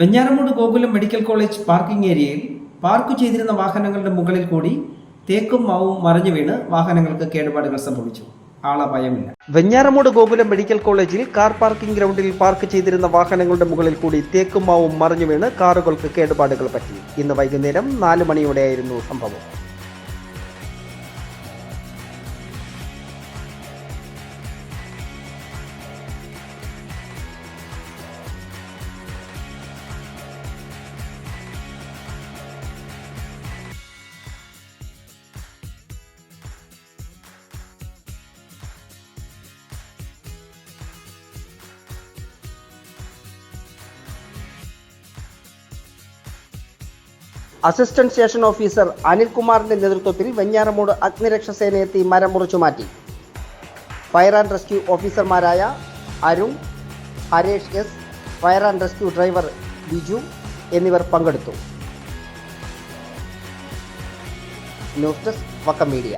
Venjaramoodu Gokulam medical college parking ഏരിയയിൽ park ചെയ്തിരുന്ന വാഹനങ്ങളുടെ മുകളിൽ കൂടി തേക്കും മാവും മറിഞ്ഞു വീണ് വാഹനങ്ങൾക്ക് കേടുപാടുകൾ സംഭവിച്ചു. ആളപായമില്ല വെഞ്ഞാറമൂട് ഗോകുലം മെഡിക്കൽ കോളേജിൽ കാർ പാർക്കിംഗ് ഗ്രൗണ്ടിൽ പാർക്ക് ചെയ്തിരുന്ന വാഹനങ്ങളുടെ മുകളിൽ കൂടി തേക്കും മാവും മറിഞ്ഞു വീണ് കാറുകൾക്ക് കേടുപാടുകൾ പറ്റി. ഇന്ന് വൈകുന്നേരം നാല് മണിയോടെയായിരുന്നു സംഭവം. അസിസ്റ്റന്റ് സ്റ്റേഷൻ ഓഫീസർ അനിൽകുമാറിന്റെ നേതൃത്വത്തിൽ വെഞ്ഞാറമൂട് അഗ്നിരക്ഷാസേന എത്തി മരം മുറിച്ചു മാറ്റി. ഫയർ ആൻഡ് റെസ്ക്യൂ ഓഫീസർമാരായ Arun Haresh S fire and rescue driver Biju എന്നിവർ പങ്കെടുത്തു. News desk Vakkom media.